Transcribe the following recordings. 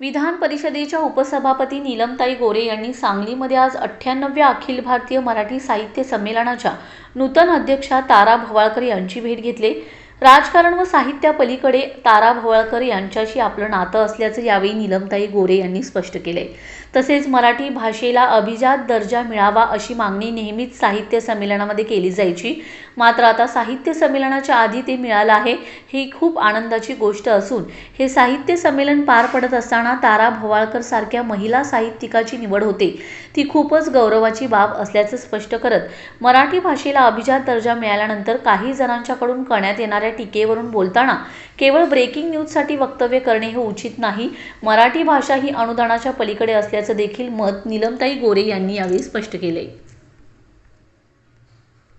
विधान परिषदेच्या उपसभापती नीलमताई गोरे यांनी सांगलीमध्ये आज अठ्ठ्याण्णव्या अखिल भारतीय मराठी साहित्य संमेलनाच्या नूतन अध्यक्षा तारा भवाळकर यांची भेट घेतली. राजकारण व साहित्यापलीकडे तारा भवाळकर यांच्याशी आपलं नातं असल्याचं यावेळी नीलमताई गोरे यांनी स्पष्ट केले तसेच मराठी भाषेला अभिजात दर्जा मिळावा अशी मागणी नेहमीच साहित्य संमेलनामध्ये केली जायची. मात्र आता साहित्य संमेलनाच्या आधी ते मिळालं आहे ही खूप आनंदाची गोष्ट असून हे साहित्य संमेलन पार पडत असताना तारा भवाळकर सारख्या महिला साहित्यिकाची निवड होते. ती खूपच गौरवाची बाब असल्याचं स्पष्ट करत मराठी भाषेला अभिजात दर्जा मिळाल्यानंतर काही जणांच्याकडून करण्यात येणाऱ्या टीकेवरून बोलताना केवळ ब्रेकिंग न्यूजसाठी वक्तव्य करणे हे उचित नाही. मराठी भाषा ही अनुदानाच्या पलीकडे असल्याचं देखील मत नीलमताई गोरे यांनी यावेळी स्पष्ट केले.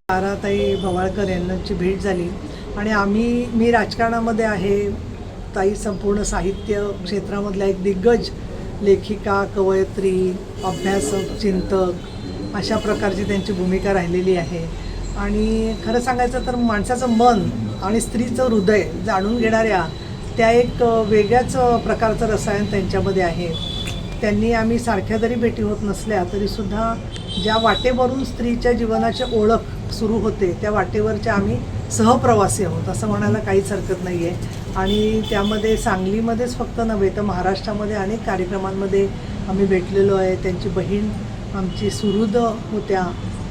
ताराताई भवाळकर यांची भेट झाली. आणि आम्ही मी राजकारणामध्ये आहे. ताई संपूर्ण साहित्य क्षेत्रामधल्या एक दिग्गज लेखिका कवयत्री अभ्यासक चिंतक अशा प्रकारची त्यांची भूमिका राहिलेली आहे. आणि खरं सांगायचं तर माणसाचं मन आणि स्त्रीचं हृदय जाणून घेणाऱ्या त्या एक वेगळ्याच प्रकारचं रसायन त्यांच्यामध्ये आहे. त्यांनी आम्ही सारख्या जरी भेटी होत नसल्या तरीसुद्धा ज्या वाटेवरून स्त्रीच्या जीवनाची ओळख सुरू होते त्या वाटेवरच्या आम्ही सहप्रवासी आहोत असं म्हणायला काहीच हरकत नाही आहे आणि त्यामध्ये सांगलीमध्येच फक्त नव्हे तर महाराष्ट्रामध्ये अनेक कार्यक्रमांमध्ये आम्ही भेटलेलो आहे. त्यांची बहीण आमची सुहृद होत्या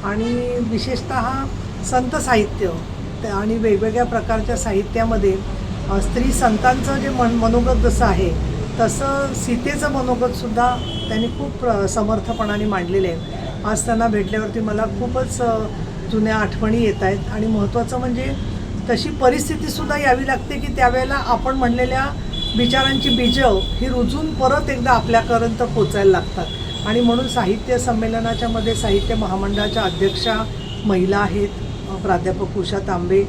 आणि विशेषत संत साहित्य त्या- आणि वेगवेगळ्या प्रकारच्या साहित्यामध्ये स्त्री संतांचं जे मन मनोगत जसं आहे तसं सीतेचं मनोगतसुद्धा त्यांनी खूप प्र- समर्थपणाने मांडलेलं आहे. आज त्यांना भेटल्यावरती मला खूपच जुन्या आठवणी येत आहेत आणि महत्त्वाचं म्हणजे तशी परिस्थितीसुद्धा यावी लागते की त्यावेळेला आपण म्हणलेल्या विचारांची बीजं ही रुजून परत एकदा आपल्यापर्यंत पोचायला लागतात. आणि म्हणून साहित्य संमेलनाच्या मध्ये साहित्य महामंडळाच्या अध्यक्षा महिला आहेत प्राध्यापक उषा तांबे.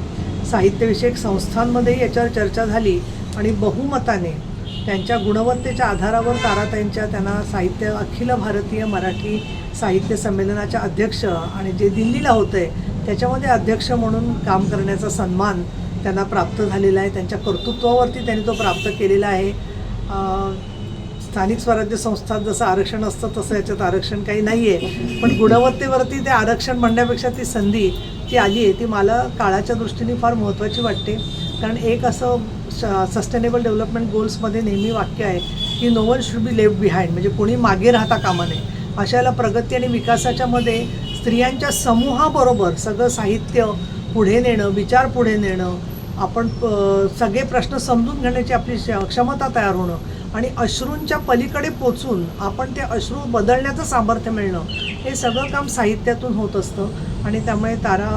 साहित्यविषयक संस्थांमध्येही याच्यावर चर्चा झाली आणि बहुमताने त्यांच्या गुणवत्तेच्या आधारावर ताराताईंच्या त्यांना साहित्य अखिल भारतीय मराठी साहित्य संमेलनाच्या अध्यक्ष आणि जे दिल्लीला होतं आहे त्याच्यामध्ये अध्यक्ष म्हणून काम करण्याचा सन्मान त्यांना प्राप्त झालेला आहे. त्यांच्या कर्तृत्वावरती त्यांनी तो प्राप्त केलेला आहे. स्थानिक स्वराज्य संस्थात जसं आरक्षण असतं तसं याच्यात आरक्षण काही नाही आहे पण गुणवत्तेवरती ते आरक्षण म्हणण्यापेक्षा ती संधी जी आली आहे ती मला काळाच्या दृष्टीने फार महत्त्वाची वाटते. कारण एक असं सस्टेनेबल डेव्हलपमेंट गोल्समध्ये नेहमी वाक्य आहे की no one should be left behind म्हणजे कोणी मागे राहता कामा नये. अशाला प्रगती आणि विकासाच्या मध्ये स्त्रियांच्या समूहाबरोबर सगळं साहित्य पुढे नेणं विचार पुढे नेणं आपण सगळे प्रश्न समजून घेण्याची आपली क्षमता तयार होणं आणि अश्रूंच्या पलीकडे पोचून आपण ते अश्रू बदलण्याचं सामर्थ्य मिळणं हे सगळं काम साहित्यातून होत असतं. आणि त्यामुळे तारा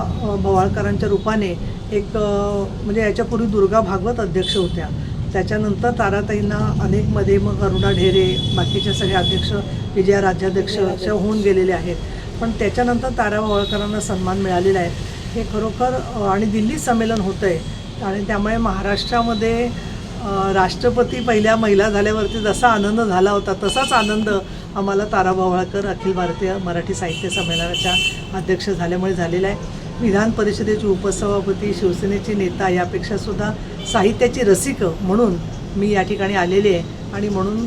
भवाळकरांच्या रूपाने एक म्हणजे याच्यापूर्वी दुर्गा भागवत अध्यक्ष होत्या. त्याच्यानंतर ताराताईंना अनेकमध्ये मग अरुणा ढेरे बाकीचे सगळे अध्यक्ष विजया राज्याध्यक्ष होऊन गेलेले आहेत. पण त्याच्यानंतर तारा भवाळकरांना सन्मान मिळालेला आहे. हे खरोखर आणि दिल्ली संमेलन होतं आहे आणि त्यामुळे महाराष्ट्रामध्ये राष्ट्रपती पहिल्या महिला झाल्यावरती जसा आनंद झाला होता तसाच आनंद आम्हाला तारा भवाळकर अखिल भारतीय मराठी साहित्य संमेलनाच्या अध्यक्ष झाल्यामुळे झालेला आहे. विधान परिषदेचे उपसभापती शिवसेनेची नेता यापेक्षा सुद्धा साहित्याची रसिक म्हणून मी या ठिकाणी आलेली आहे. आणि म्हणून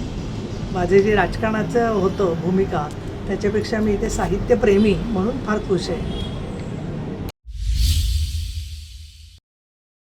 माझे जे राजकारणाचं होतं भूमिका त्याच्यापेक्षा मी इथे साहित्यप्रेमी म्हणून फार खुश आहे.